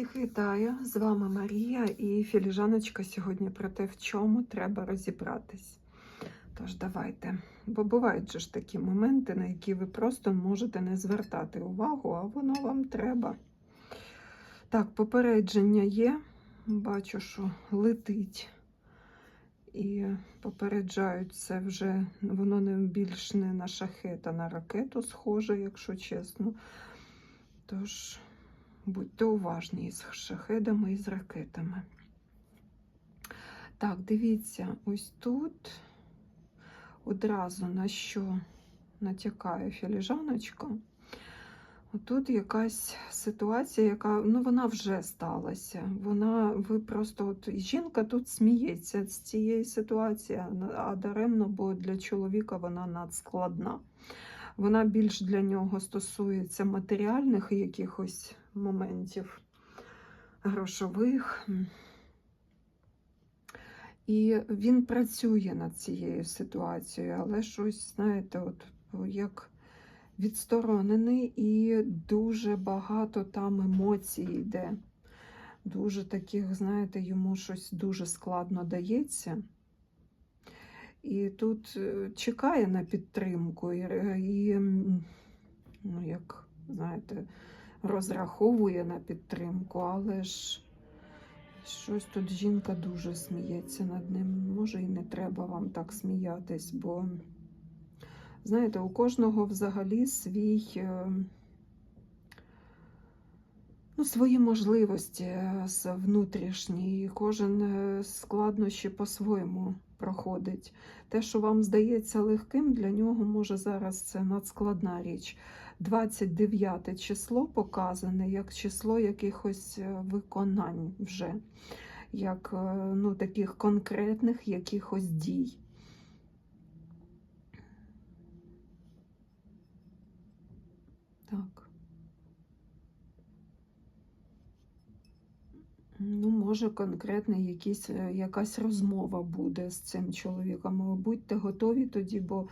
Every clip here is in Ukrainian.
Всіх вітаю! З вами Марія і філіжаночка сьогодні про те, в чому треба розібратись. Тож давайте. Бо бувають же ж такі моменти, на які ви просто можете не звертати увагу, а воно вам треба. Так, попередження є. Бачу, що летить. І попереджають це вже, воно не більш не на шахет, а на ракету схоже, якщо чесно. Тож. Будьте уважні із шахедами і з ракетами. Так, дивіться, ось тут одразу на що натякає філіжаночка. Тут якась ситуація, яка ну, вона вже сталася. Вона, ви просто от жінка тут сміється з цієї ситуації, а даремно, бо для чоловіка вона надскладна. Вона більш для нього стосується матеріальних якихось моментів грошових. І він працює над цією ситуацією, але щось, знаєте, от як відсторонений, і дуже багато там емоцій йде. Дуже таких, знаєте, йому щось дуже складно дається. І тут чекає на підтримку, і, і ну, як, знаєте, розраховує на підтримку, але ж щось тут жінка дуже сміється над ним. Може, і не треба вам так сміятись, бо, знаєте, у кожного взагалі свій. Ну, свої можливості внутрішні, і кожен складнощі по-своєму проходить. Те, що вам здається легким, для нього може зараз це надскладна річ. 29 число показане як число якихось виконань вже, як ну, таких конкретних якихось дій. Так. Ну, може, конкретно якісь, якась розмова буде з цим чоловіком. Будьте готові тоді, бо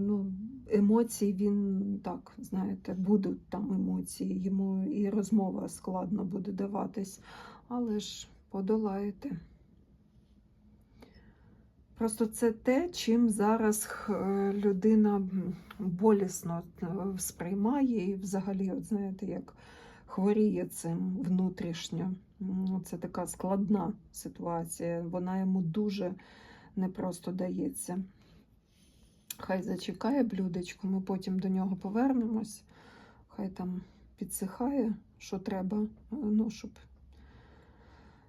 ну, емоції він так, знаєте, будуть там емоції, йому і розмова складно буде даватись, але ж подолаєте. Просто це те, чим зараз людина болісно сприймає, і взагалі, от знаєте, як хворіє цим внутрішньо. Це така складна ситуація, вона йому дуже непросто дається. Хай зачекає блюдечко, ми потім до нього повернемось. Хай там підсихає, що треба, ну, щоб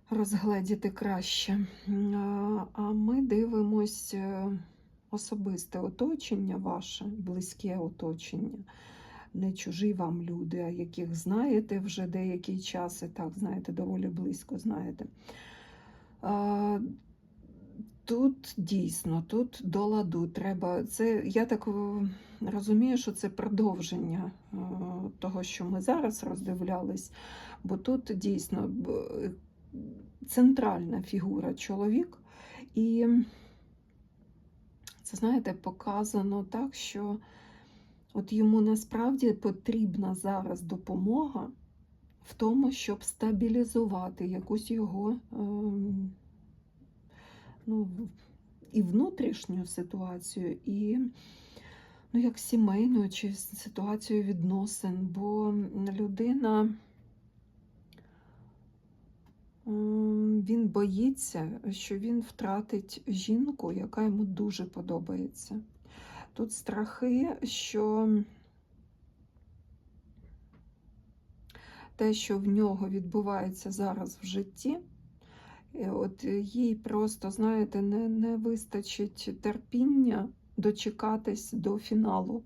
розгледіти краще. А ми дивимось особисте оточення ваше, близьке оточення. Не чужі вам люди, а яких знаєте вже деякий час, і так, знаєте, доволі близько знаєте. Тут дійсно, тут до ладу треба. Це я так розумію, що це продовження того, що ми зараз роздивлялись, бо тут дійсно центральна фігура чоловік, і це, знаєте, показано так, що от йому насправді потрібна зараз допомога в тому, щоб стабілізувати якусь його ну, і внутрішню ситуацію, і ну, як сімейну чи ситуацію відносин, бо людина він боїться, що він втратить жінку, яка йому дуже подобається. Тут страхи, що те, що в нього відбувається зараз в житті, От їй просто, знаєте, не, не вистачить терпіння дочекатись до фіналу.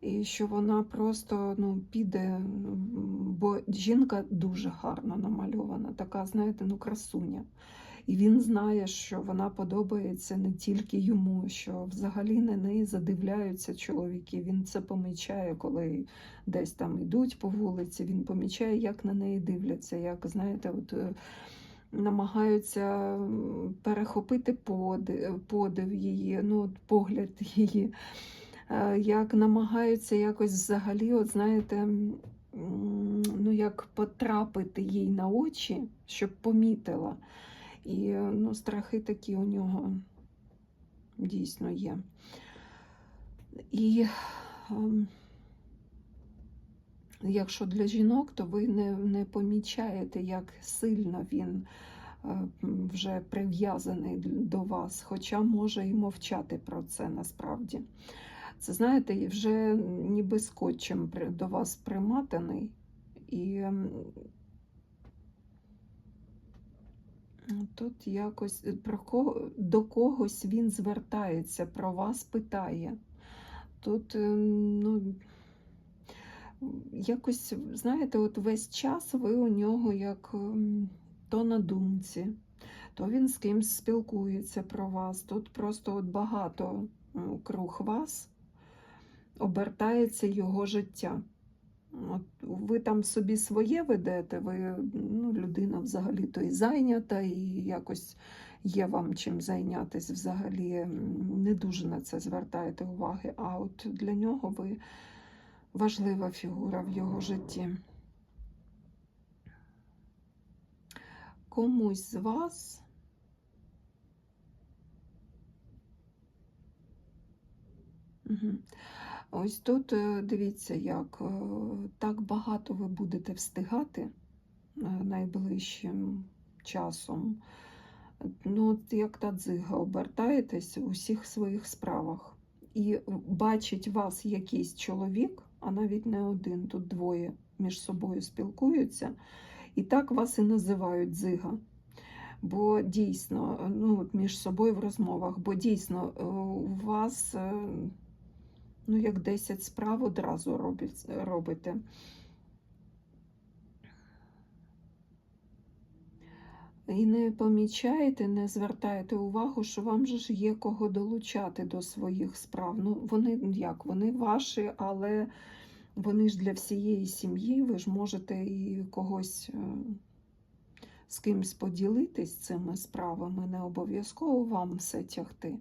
І що вона просто ну, піде, бо жінка дуже гарно намальована, така, знаєте, ну, красуня. І він знає, що вона подобається не тільки йому, що взагалі на неї задивляються чоловіки. Він це помічає, коли десь там йдуть по вулиці. Він помічає, як на неї дивляться, як знаєте, от намагаються перехопити подив, подив її, ну, погляд її, е, як намагаються якось взагалі, от знаєте, ну, як потрапити їй на очі, щоб помітила. І ну, страхи такі у нього дійсно є. І ем, якщо для жінок, то ви не, не помічаєте, як сильно він е, вже прив'язаний до вас, хоча може і мовчати про це насправді. Це знаєте, вже ніби скотчем до вас приматаний. І тут якось е, про кого, до когось він звертається, про вас питає. Тут, ем, ну, якось, знаєте, от весь час ви у нього як ем, то на думці, то він з кимсь спілкується про вас. Тут просто от багато круг вас обертається його життя. От ви там собі своє ведете, ви ну, людина взагалі-то і зайнята, і якось є вам чим зайнятися взагалі. Не дуже на це звертаєте уваги. А от для нього ви важлива фігура в його житті. Комусь з вас Мгм. Ось тут е, дивіться, як е, так багато ви будете встигати е, найближчим часом. Ну, от як та дзига, обертаєтесь у всіх своїх справах. І бачить вас якийсь чоловік, а навіть не один, тут двоє між собою спілкуються, і так вас і називають дзига. Бо дійсно, ну, між собою в розмовах, бо дійсно у вас. Ну, як 10 справ одразу робите. І не помічаєте, не звертаєте увагу, що вам же ж є кого долучати до своїх справ. Ну, вони як, вони ваші, але вони ж для всієї сім'ї, ви ж можете і когось е, з кимсь поділитись цими справами, не обов'язково вам все тягти.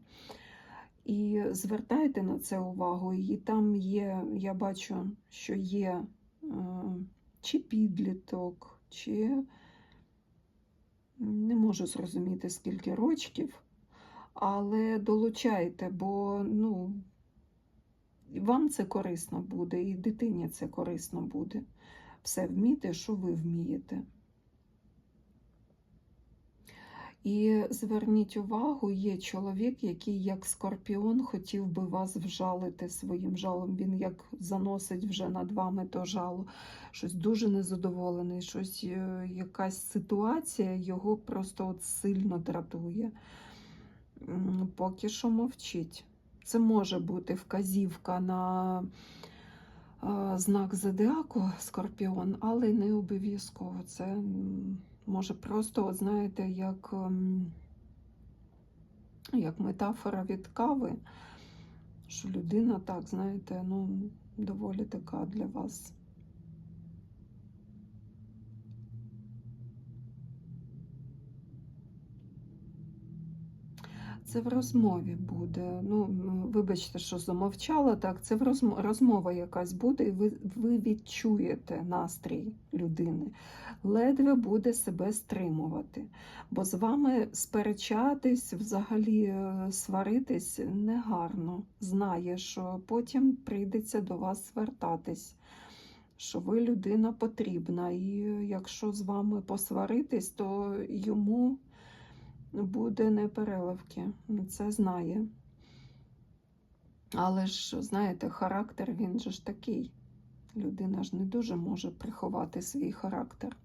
І звертайте на це увагу. І там є, я бачу, що є е, чи підліток, чи не можу зрозуміти, скільки рочків, але долучайте, бо ну, вам це корисно буде, і дитині це корисно буде. Все вміти, що ви вмієте. І зверніть увагу, є чоловік, який, як скорпіон, хотів би вас вжалити своїм жалом. Він як заносить вже над вами то жало, щось дуже незадоволений, щось, е, якась ситуація його просто от сильно дратує. Поки що мовчить. Це може бути вказівка на е, знак зодіаку Скорпіон, але не обов'язково. Це може просто, от знаєте, як, ем, як метафора від кави, що людина так, знаєте, ну, доволі така для вас. Це в розмові буде. Ну, вибачте, що замовчала, так, це в розмова, розмова якась буде, і ви, ви відчуєте настрій людини. Ледве буде себе стримувати. Бо з вами сперечатись, взагалі е, сваритись негарно. Знає, що потім прийдеться до вас звертатись, що ви людина потрібна. І якщо з вами посваритись, то йому буде непереливки. Це знає. Але ж, знаєте, характер він же ж такий. Людина ж не дуже може приховати свій характер.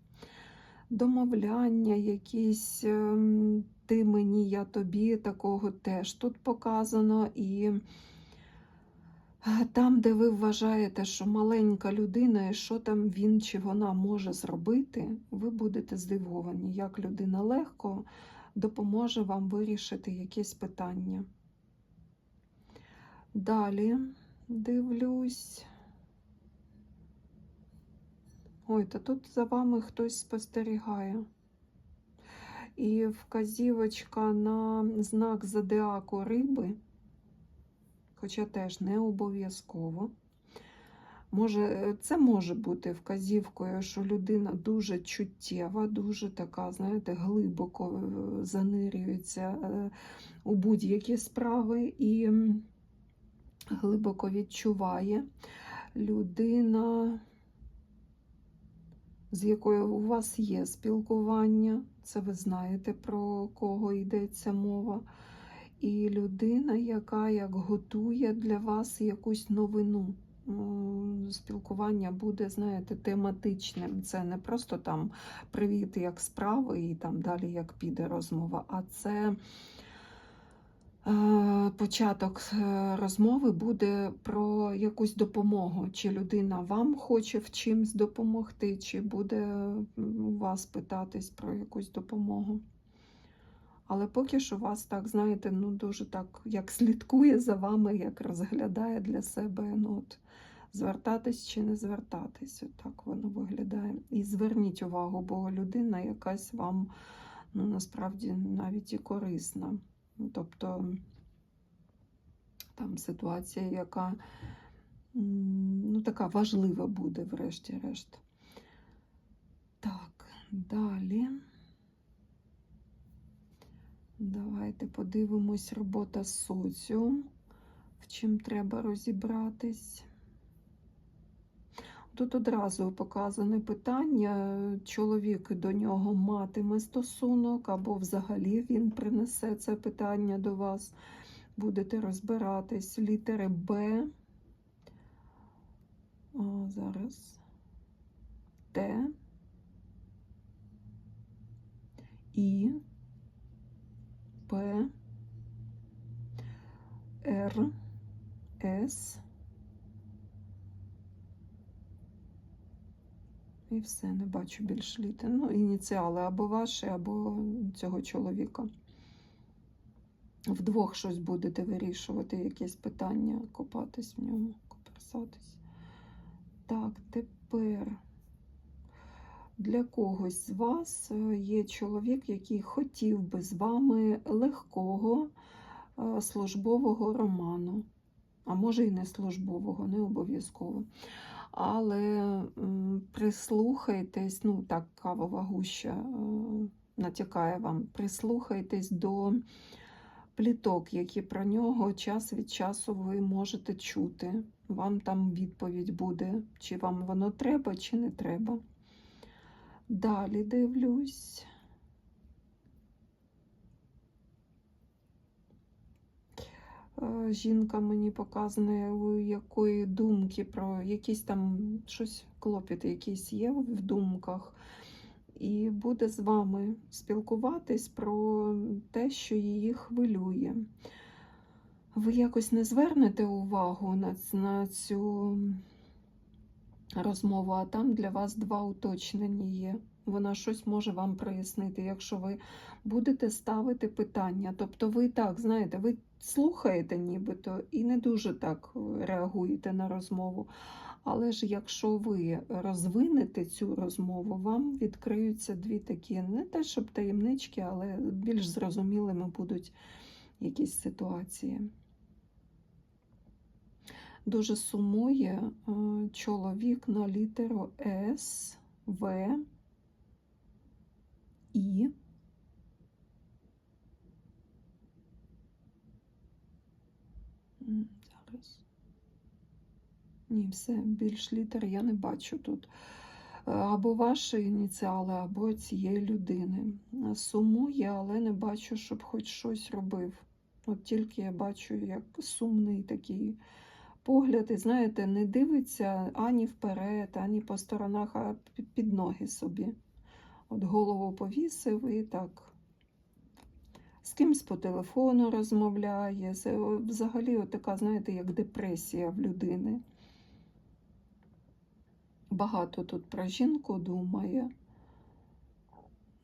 Домовляння, якісь ем, ти мені, я тобі, такого теж тут показано. І е, там, де ви вважаєте, що маленька людина, і що там він чи вона може зробити, ви будете здивовані, як людина легко допоможе вам вирішити якесь питання. Далі дивлюсь. Ой, та тут за вами хтось спостерігає. І вказівочка на знак зодіаку риби, хоча теж не обов'язково. Може, е, це може бути вказівкою, що людина дуже чуттєва, дуже така, знаєте, глибоко е, занирюється е, у будь-які справи і глибоко відчуває. Людина, з якою у вас є спілкування, це ви знаєте, про кого йдеться мова. І людина, яка як готує для вас якусь новину. Спілкування буде, знаєте, тематичним. Це не просто там привіт, як справи, і там далі як піде розмова, а це е, початок е, розмови буде про якусь допомогу. Чи людина вам хоче в чимсь допомогти, чи буде у вас питатись про якусь допомогу. Але поки що вас так, знаєте, ну дуже так, як слідкує за вами, як розглядає для себе, ну от звертатись чи не звертатись. От так воно виглядає. І зверніть увагу, бо людина якась вам ну, насправді навіть і корисна. Ну, Тобто там ситуація, яка ну, така важлива буде, врешті-решт. Так, далі. Давайте подивимось робота соціум, в чим треба розібратись. Тут одразу показане питання, чоловік до нього матиме стосунок, або взагалі він принесе це питання до вас. Будете розбиратись. Літери Б. О, зараз. Т. І. П, Р, С. І все, не бачу більш літер. Ну, ініціали або ваші, або цього чоловіка. Вдвох щось будете вирішувати, якесь питання, копатись в ньому, коперсатись. Так, тепер для когось з вас е, є чоловік, який хотів би з вами легкого е, службового роману, а може і не службового, не обов'язково. Але прислухайтесь, ну так, кавова гуща е, натякає вам, прислухайтесь до пліток, які про нього час від часу ви можете чути. Вам там відповідь буде, чи вам воно треба, чи не треба. Далі дивлюсь. Е, Жінка мені показує, у якої думки про якісь там щось клопіт якийсь є в думках, і буде з вами спілкуватись про те, що її хвилює. Ви якось не звернете увагу на, на цю розмову, а там для вас два уточнення є. Вона щось може вам прояснити, якщо ви будете ставити питання. Тобто ви так, знаєте, ви слухаєте нібито і не дуже так реагуєте на розмову. Але ж якщо ви розвинете цю розмову, вам відкриються дві такі, не те, щоб таємнички, але більш зрозумілими будуть якісь ситуації. Дуже сумує е, чоловік на літеру С, В, І. Зараз. Ні, все, більш літер я не бачу тут. Е, Або ваші ініціали, або цієї людини. Сумує, але не бачу, щоб хоч щось робив. От тільки я бачу, як сумний такий погляд, і знаєте, не дивиться ані вперед, ані по сторонах, а під ноги собі. От голову повісив і так. З кимсь по телефону розмовляє. Це взагалі така, знаєте, як депресія в людини. Багато тут про жінку думає.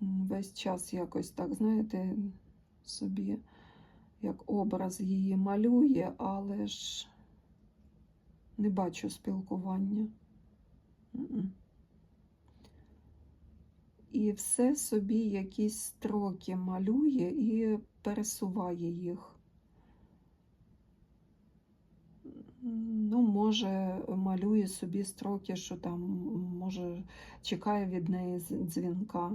Весь час якось так, знаєте, собі як образ її малює, але ж не бачу спілкування. І все собі якісь строки малює і пересуває їх. Ну, може, малює собі строки, що там, може, чекає від неї дзвінка.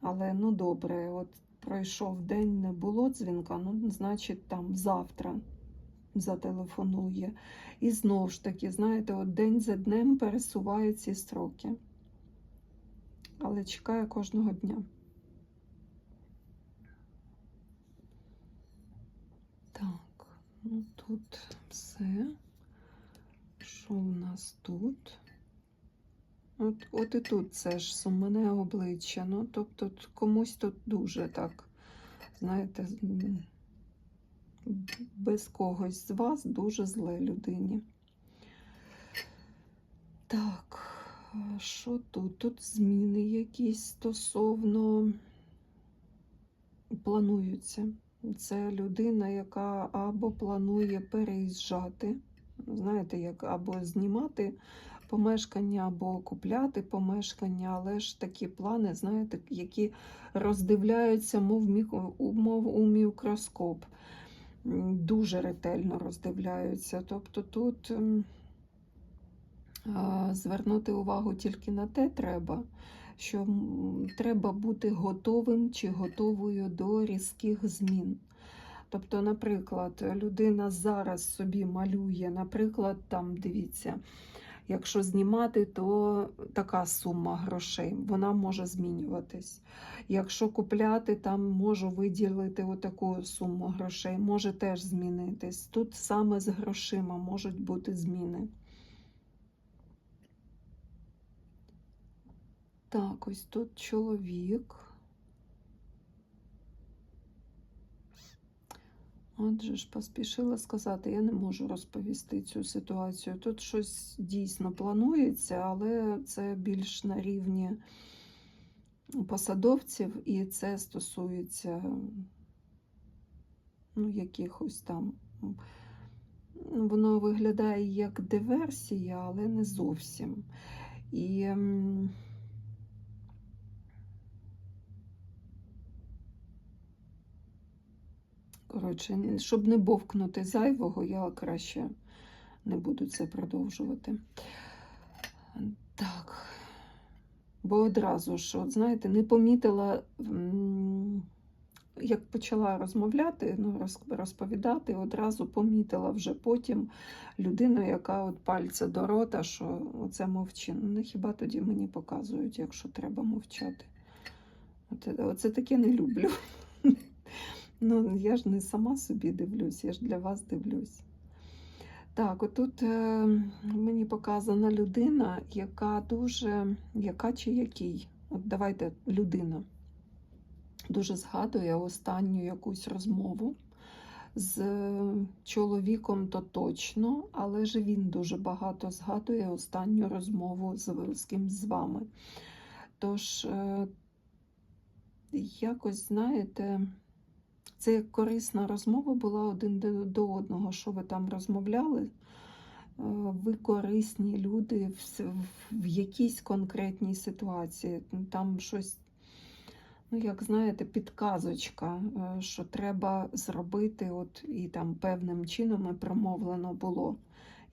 Але ну добре, от пройшов день, не було дзвінка, ну, значить, там завтра зателефонує. І знову ж таки, знаєте, от день за днем пересуває ці строки. Але чекає кожного дня. Так, ну тут все. Що у нас тут? От, от і тут це ж сумне обличчя. Ну, тобто комусь тут дуже так, знаєте, без когось з вас дуже зле людині. Так, а що тут? Тут зміни якісь стосовно плануються. Це людина, яка або планує переїжджати, знаєте, як або знімати помешкання, або купляти помешкання, але ж такі плани, знаєте, які роздивляються, мов, мов у мікроскоп. Дуже ретельно роздивляються. Тобто тут звернути увагу тільки на те треба, що треба бути готовим чи готовою до різких змін. Тобто, наприклад, людина зараз собі малює, наприклад, там дивіться, якщо знімати, то така сума грошей, вона може змінюватись. Якщо купляти, там можу виділити отаку суму грошей, може теж змінитись. Тут саме з грошима можуть бути зміни. Так, ось тут чоловік. Отже ж, поспішила сказати, я не можу розповісти цю ситуацію. Тут щось дійсно планується, але це більш на рівні посадовців, і це стосується ну, якихось там. ну, Воно виглядає як диверсія, але не зовсім. І коротше, щоб не бовкнути зайвого, я краще не буду це продовжувати. Так. Бо одразу ж, от знаєте, не помітила, як почала розмовляти, ну, розповідати, одразу помітила вже потім людину, яка от пальця до рота, що оце мовчи. Ну, хіба тоді мені показують, якщо треба мовчати. Оце, таке не люблю. Ну, я ж не сама собі дивлюсь, я ж для вас дивлюсь. Так, отут е, мені показана людина, яка дуже, яка чи який. От давайте людина дуже згадує останню якусь розмову з е, чоловіком, то точно, але ж він дуже багато згадує останню розмову з, з кимсь з вами. Тож, е, якось, знаєте, це корисна розмова була один до- одного, що ви там розмовляли. Е, Ви корисні люди в, в якійсь конкретній ситуації. Там щось, ну як знаєте, підказочка, е, що треба зробити, от і там певним чином і промовлено було.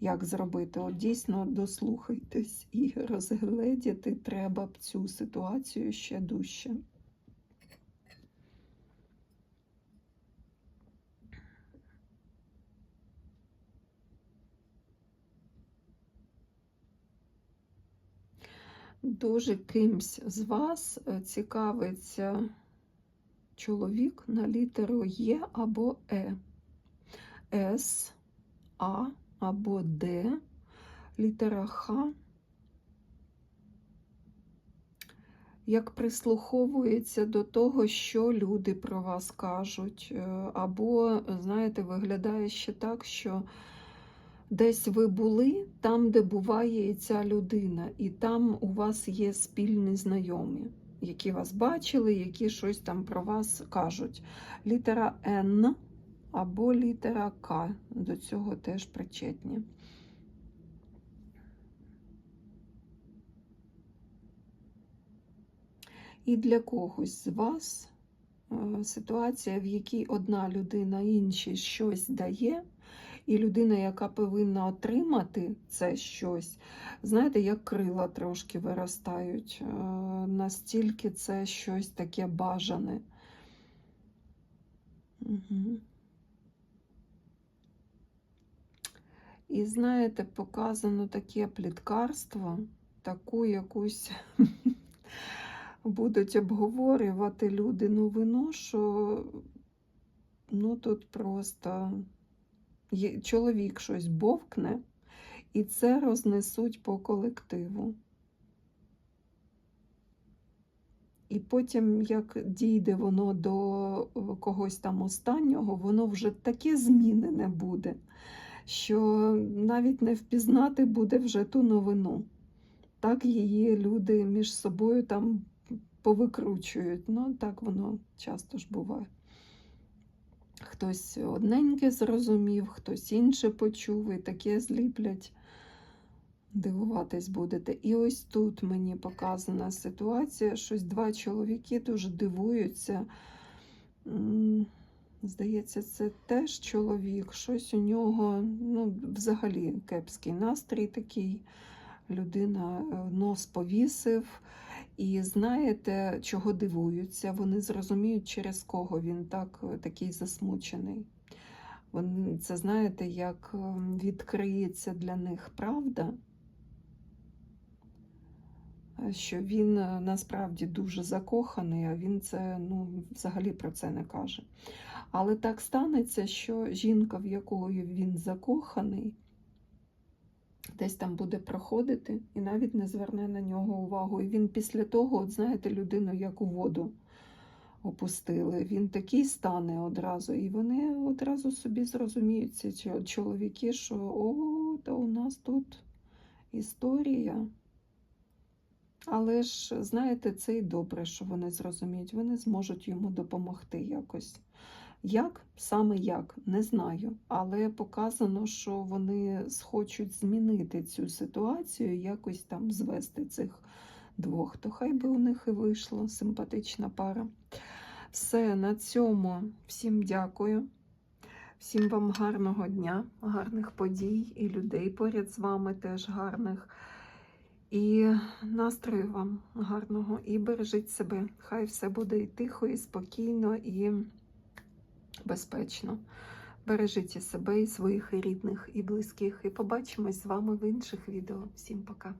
Як зробити? От дійсно дослухайтесь і розгледіти треба б цю ситуацію ще дужче. Дуже кимсь з вас е, цікавиться чоловік на літеру Є або Е, С, А або Д, літера Х. Як прислуховується до того, що люди про вас кажуть, е, або, знаєте, виглядає ще так, що Десь ви були там, де буває і ця людина, і там у вас є спільні знайомі, які вас бачили, які щось там про вас кажуть. Літера Н або літера К до цього теж причетні. І для когось з вас е, ситуація, в якій одна людина іншій щось дає, І людина, яка повинна отримати це щось, знаєте, як крила трошки виростають. Е, Настільки це щось таке бажане. Угу. І знаєте, показано таке пліткарство, таку якусь будуть обговорювати люди новину, що ну тут просто чоловік щось бовкне, і це рознесуть по колективу. І потім, як дійде воно до е, когось там останнього, воно вже таке змінене буде, що навіть не впізнати буде вже ту новину. Так її люди між собою там повикручують. Ну, так воно часто ж буває. Хтось одненьке зрозумів, хтось інше почув, і таке зліплять. Дивуватись будете. І ось тут мені показана ситуація, щось два чоловіки дуже дивуються. Здається, це теж чоловік. Щось у нього, ну, взагалі, кепський настрій такий. Людина е, нос повісив. І знаєте, чого дивуються? Вони зрозуміють, через кого він так, е, такий засмучений. Вони, це знаєте, як ем, відкриється для них правда, е, що він е, насправді дуже закоханий, а він це ну, взагалі про це не каже. Але так станеться, що жінка, в якої він закоханий, десь там буде проходити і навіть не зверне на нього увагу. І він після того, от знаєте, людину як у воду опустили. Він такий стане одразу, і вони одразу собі зрозуміють, ці чоловіки, що о, та у нас тут історія. Але ж, знаєте, це і добре, що вони зрозуміють, вони зможуть йому допомогти якось. Як? Саме як? Не знаю. Але показано, що вони схочуть змінити цю ситуацію, якось там звести цих двох. То хай би у них і вийшла симпатична пара. Все, на цьому всім дякую. Всім вам гарного дня, гарних подій і людей поряд з вами теж гарних. І настрою вам гарного. І бережіть себе. Хай все буде і тихо, і спокійно, і безпечно. Бережіть себе, і своїх і рідних, і близьких. І побачимось з вами в інших відео. Всім пока!